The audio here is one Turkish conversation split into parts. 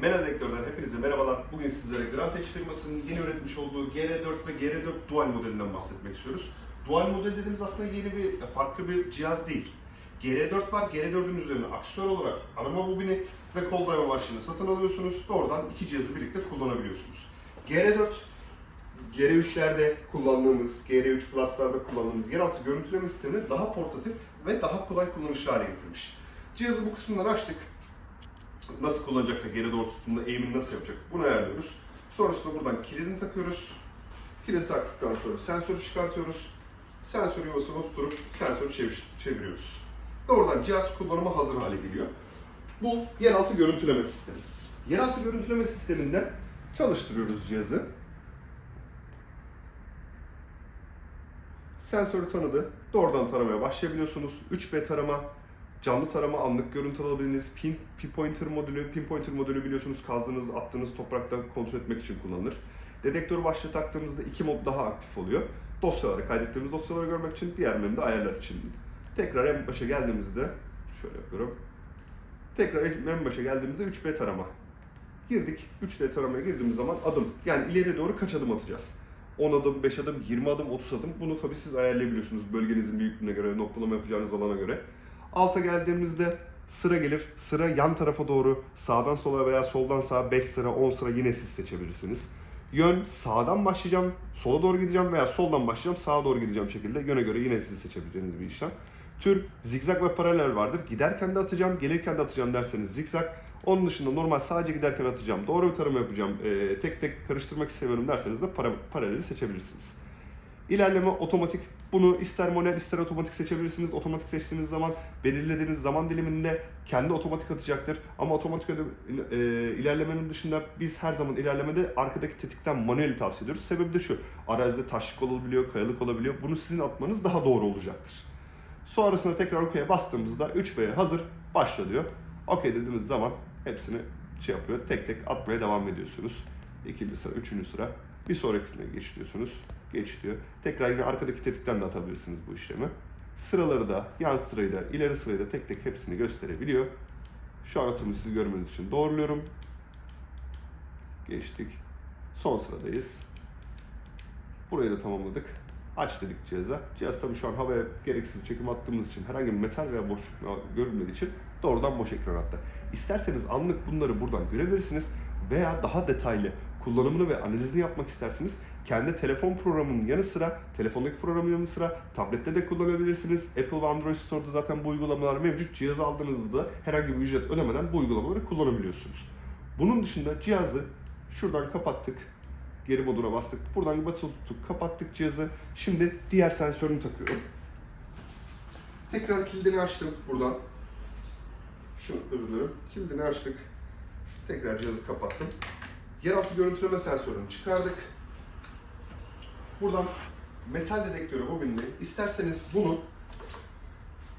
Mena Dedektör'den hepinize merhabalar. Bugün sizlere Grantex firmasının yeni üretmiş olduğu GR4 ve GR4 Dual modelinden bahsetmek istiyoruz. Dual model dediğimiz aslında yeni bir, farklı bir cihaz değil. GR4 var, GR4'ün üzerine aksiyön olarak arama bobini ve kol dayama başlığını satın alıyorsunuz. Doğrudan iki cihazı birlikte kullanabiliyorsunuz. GR4 GR3'lerde kullandığımız, GR3 Plus'larda kullandığımız yeraltı görüntüleme sistemini daha portatif ve daha kolay kullanışlı hale getirmiş. Cihazı bu kısmından açtık. Nasıl kullanacaksak geri doğru tuttuğunda eğimini nasıl yapacak bunu ayarlıyoruz. Sonrasında buradan kilidini takıyoruz. Kilidi taktıktan sonra sensörü çıkartıyoruz. Sensörü yuvasına tutup sensörü çevir- çeviriyoruz. Doğrudan cihaz kullanıma hazır hale geliyor. Bu yeraltı görüntüleme sistemi. Yeraltı görüntüleme sisteminde çalıştırıyoruz cihazı. Sensörü tanıdı. Doğrudan taramaya başlayabiliyorsunuz. 3B tarama, canlı tarama, anlık görüntü alabildiğiniz pin, pinpointer modülü, pinpointer modülü biliyorsunuz kazdığınız, attığınız toprakta kontrol etmek için kullanılır. Dedektörü başlığı taktığımızda iki mod daha aktif oluyor. Dosyaları, kaydettiğimiz dosyaları görmek için, diğer menüde ayarlar için. Tekrar en başa geldiğimizde, şöyle yapıyorum. Tekrar en başa geldiğimizde 3B tarama. Girdik, 3D taramaya girdiğimiz zaman adım, yani ileriye doğru kaç adım atacağız? 10 adım, 5 adım, 20 adım, 30 adım. Bunu tabii siz ayarlayabiliyorsunuz bölgenizin büyüklüğüne göre, noktalama yapacağınız alana göre. Alta geldiğimizde sıra gelir. Sıra yan tarafa doğru sağdan sola veya soldan sağa 5 sıra 10 sıra yine siz seçebilirsiniz. Yön sağdan başlayacağım, sola doğru gideceğim veya soldan başlayacağım, sağa doğru gideceğim şekilde yöne göre yine siz seçebileceğiniz bir işlem. Tür zigzag ve paralel vardır. Giderken de atacağım, gelirken de atacağım derseniz zigzag. Onun dışında normal sadece giderken atacağım, doğru bir tarama yapacağım, ee, tek tek karıştırmak istemiyorum derseniz de para, paraleli seçebilirsiniz. İlerleme otomatik. Bunu ister manuel ister otomatik seçebilirsiniz. Otomatik seçtiğiniz zaman belirlediğiniz zaman diliminde kendi otomatik atacaktır. Ama otomatik e, ilerlemenin dışında biz her zaman ilerlemede arkadaki tetikten manueli tavsiye ediyoruz. Sebebi de şu. Arazide taşlık olabiliyor, kayalık olabiliyor. Bunu sizin atmanız daha doğru olacaktır. Sonrasında tekrar OK'ye bastığımızda 3B'ye hazır başla diyor. OK dediğiniz zaman hepsini şey yapıyor. Tek tek atmaya devam ediyorsunuz. İkinci sıra, üçüncü sıra. Bir sonrakine geç diyorsunuz. Geç diyor. Tekrar yine arkadaki tetikten de atabilirsiniz bu işlemi. Sıraları da, yan sırayı da, ileri sırayı da tek tek hepsini gösterebiliyor. Şu an atımı siz görmeniz için doğruluyorum. Geçtik. Son sıradayız. Burayı da tamamladık. Aç dedik cihaza. Cihaz tabii şu an havaya gereksiz çekim attığımız için herhangi bir metal veya boşluk görünmediği için doğrudan boş ekran attı. İsterseniz anlık bunları buradan görebilirsiniz veya daha detaylı kullanımını ve analizini yapmak isterseniz kendi telefon programının yanı sıra, telefondaki programın yanı sıra tablette de kullanabilirsiniz. Apple ve Android Store'da zaten bu uygulamalar mevcut. Cihazı aldığınızda da herhangi bir ücret ödemeden bu uygulamaları kullanabiliyorsunuz. Bunun dışında cihazı şuradan kapattık. Geri moduna bastık. Buradan basılı tuttuk. Kapattık cihazı. Şimdi diğer sensörünü takıyorum. Tekrar kilidini açtım buradan. Şu özür dilerim. Kilidini açtık. Tekrar cihazı kapattım. Yeraltı görüntüleme sensörünü çıkardık. Buradan metal dedektörü bobinli. İsterseniz bunu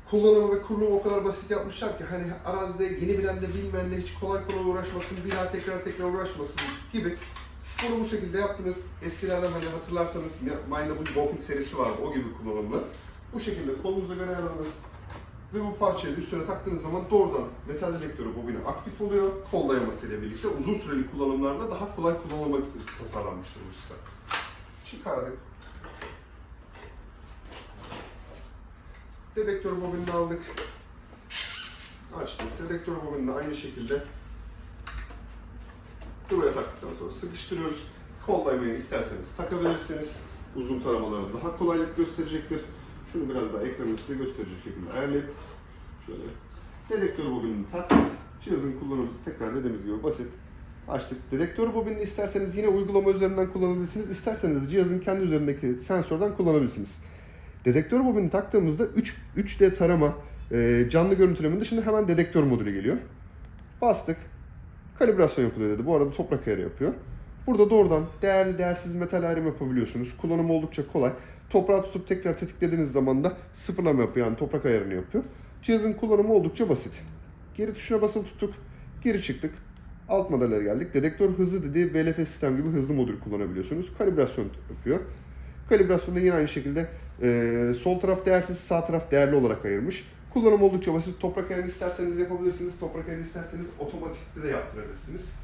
kullanımı ve kurulumu o kadar basit yapmışlar ki hani arazide yeni bilen de bilmeyen de hiç kolay kolay uğraşmasın, bir daha tekrar tekrar uğraşmasın gibi. Bunu bu şekilde yaptınız. Eskilerden hani hatırlarsanız Mindable Dolphin serisi vardı o gibi kullanımlı. Bu şekilde kolunuza göre ayarladınız. Ve bu parçayı üstüne taktığınız zaman doğrudan metal dedektörü bobini aktif oluyor. Kol dayamasıyla birlikte uzun süreli kullanımlarda daha kolay kullanılmak için tasarlanmıştır bu sistem. Çıkardık. Dedektör bobinini aldık. Açtık. Dedektör bobinini aynı şekilde buraya taktıktan sonra sıkıştırıyoruz. Kol dayamayı isterseniz takabilirsiniz. Uzun taramaları daha kolaylık gösterecektir. Şunu biraz daha ekranı size gösterecek şekilde ayarlayıp şöyle dedektör bobinini taktık. Cihazın kullanımı tekrar dediğimiz gibi basit. Açtık. Dedektör bobinini isterseniz yine uygulama üzerinden kullanabilirsiniz. İsterseniz cihazın kendi üzerindeki sensörden kullanabilirsiniz. Dedektör bobini taktığımızda 3, 3D tarama, canlı görüntülemenin dışında hemen dedektör modülü geliyor. Bastık. Kalibrasyon yapılıyor dedi. Bu arada toprak ayarı yapıyor. Burada doğrudan değerli değersiz metal ayrımı yapabiliyorsunuz. Kullanımı oldukça kolay. Toprağı tutup tekrar tetiklediğiniz zaman da sıfırlama yapıyor yani toprak ayarını yapıyor. Cihazın kullanımı oldukça basit. Geri tuşuna basılı tuttuk. Geri çıktık. Alt modellere geldik. Dedektör hızlı dediği VLF sistem gibi hızlı modül kullanabiliyorsunuz. Kalibrasyon yapıyor. Kalibrasyonda yine aynı şekilde e, sol taraf değersiz, sağ taraf değerli olarak ayırmış. Kullanım oldukça basit. Toprak ayarını isterseniz yapabilirsiniz. Toprak ayarını isterseniz otomatikte de yaptırabilirsiniz.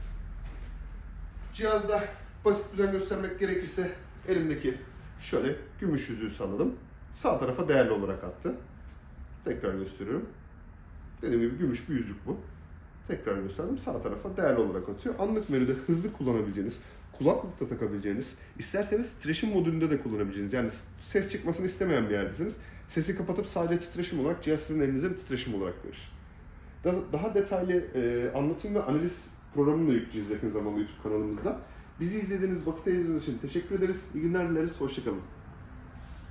Cihazda basit düzen göstermek gerekirse elimdeki şöyle gümüş yüzüğü salladım. Sağ tarafa değerli olarak attı. Tekrar gösteriyorum. Dediğim gibi gümüş bir yüzük bu. Tekrar gösterdim. Sağ tarafa değerli olarak atıyor. Anlık menüde hızlı kullanabileceğiniz, kulaklıkta takabileceğiniz, isterseniz titreşim modülünde de kullanabileceğiniz. Yani ses çıkmasını istemeyen bir yerdesiniz. Sesi kapatıp sadece titreşim olarak cihaz sizin elinize bir titreşim olarak verir. Daha, detaylı e, anlatım ve analiz programını da yükleyeceğiz yakın zamanda YouTube kanalımızda. Bizi izlediğiniz vakit ayırdığınız için teşekkür ederiz. İyi günler dileriz. Hoşçakalın.